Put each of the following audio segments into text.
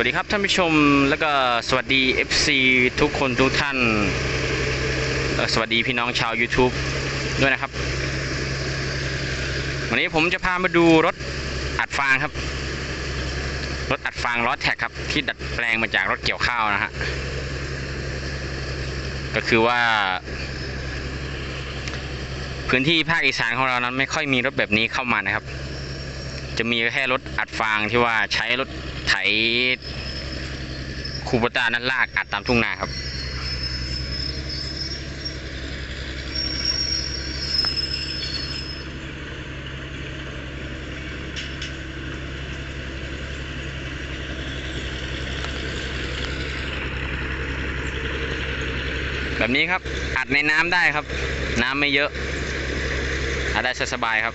วัสดีครับท่านผู้ชมแล้วก็สวัสดี FC ทุกคนทุกท่าน สวัสดีพี่น้องชาว YouTube ด้วยนะครับ วันนี้ผมจะพามาดูรถอัดฟางครับ รถอัดฟางล้อแท็กครับ ที่ดัดแปลงมาจากรถเกี่ยวข้าวนะฮะก็คือว่า พื้นที่ภาคอีสานของเรานั้นไม่ค่อยมีรถแบบนี้เข้ามานะครับ จะมีแค่รถอัดฟางที่ว่าใช้รถ ไถคูโบต้านั้นลากอัดตามทุ่งนาครับ แบบนี้ครับอัดในน้ำได้ครับ น้ำไม่เยอะอัดได้สบายครับ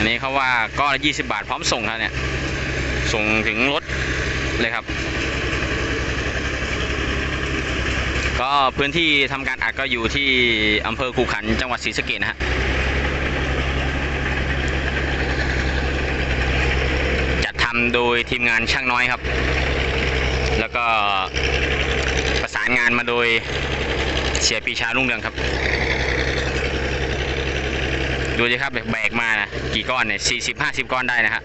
อันนี้เขาว่าก้อนละยี่สิบาทพร้อมส่งครับเนี่ย ส่งถึงรถเลยครับ ก็พื้นที่ทำการอัดก็อยู่ที่อำเภอคูขันจังหวัดศรีสะเกษนะฮะจัดทำโดยทีมงานช่างน้อยครับ แล้วก็ประสานงานมาโดยเสียปีชาลุ่งเรืองครับ ดูสิครับแบกมานะกี่ก้อนเนี่ยสี่สิบห้าสิบก้อนได้นะฮะ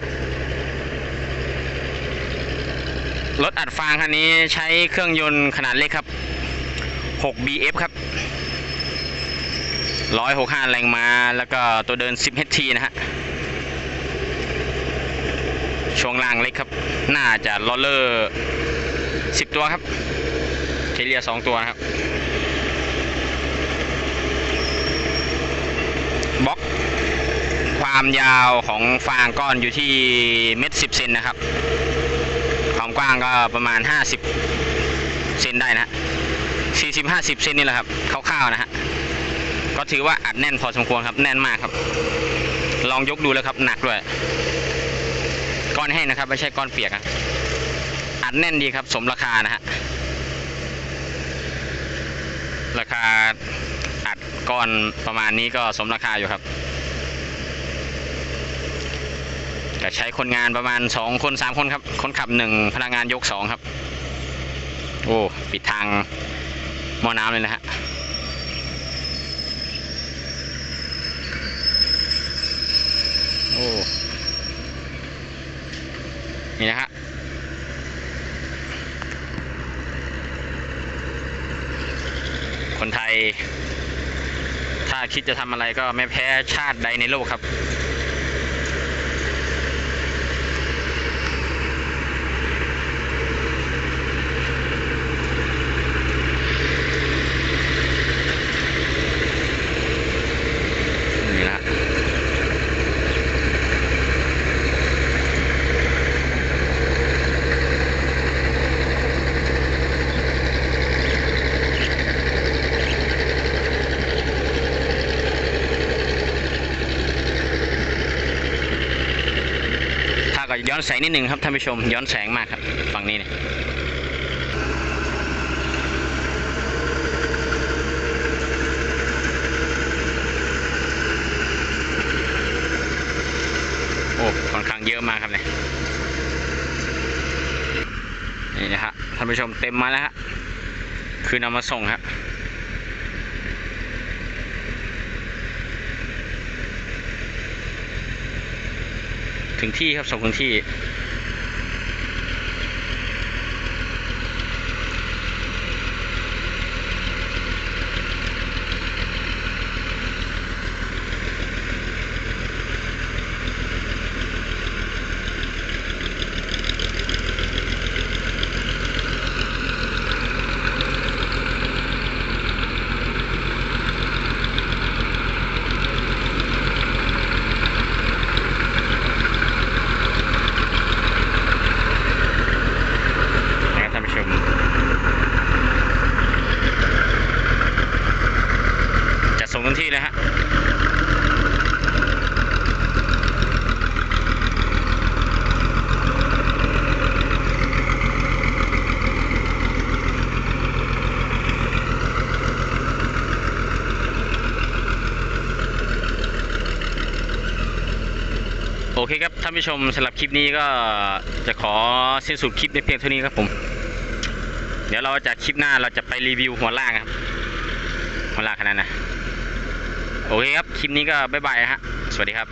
รถอัดฟางคันนี้ใช้เครื่องยนต์ขนาดเล็กครับ 6 BF ครับ 165 แรงม้า แล้วก็ตัวเดิน 10 HT นะฮะ ช่วงล่างเล็กครับ น่าจะลอเลอร์ 10 ตัวครับเทเลีย 2 ตัวนะครับ บล็อก ความยาวของฟางก้อนอยู่ที่เม็ดสิบเซนนะครับ ความกว้างก็ประมาณ50เซนได้นะฮะ40 50เซนนี่แหละครับคร่าวๆนะฮะก็ถือว่าอัดแน่นพอสมควรครับแน่นมากครับ ลองยกดูแล้วครับหนักด้วย ก้อนแห้งนะครับ ไม่ใช่ก้อนเปียกนะอัดแน่นดีครับ สมราคานะฮะราคาอัดก้อนประมาณนี้ก็สมราคาอยู่ครับ ใช้คนงานประมาณ2คน3คนครับ คนขับ1พนักงานยก2ครับ โอ้ปิดทางหม้อน้ำเลยนะฮะโอ้นี่นะฮะคนไทย ถ้าคิดจะทำอะไรก็ไม่แพ้ชาติใดในโลกครับ ก็ย้อนแสงนิดหนึ่งครับท่านผู้ชม ย้อนแสงมากครับฝั่งนี้เนี่ยโอ้ค่อนข้างเยอะมากครับเนี่ยนี่นะฮะท่านผู้ชมเต็มมาแล้วฮะคือนำมาส่งครับ ถึงที่ครับส่งถึงที่ นะครับท่านผู้ชม จะส่งทันที่เลยฮะ โอ เคครับท่านผู้ชมสำหรับคลิปนี้ก็จะขอสิ้นสุดคลิปในเพียงเท่านี้ครับผม เดี๋ยวเราจะคลิปหน้าเราจะไปรีวิวหัวล่างครับ หัวล่างขนาดนะโอเคครับ คลิปนี้ก็บ๊ายบายฮะ สวัสดีครับ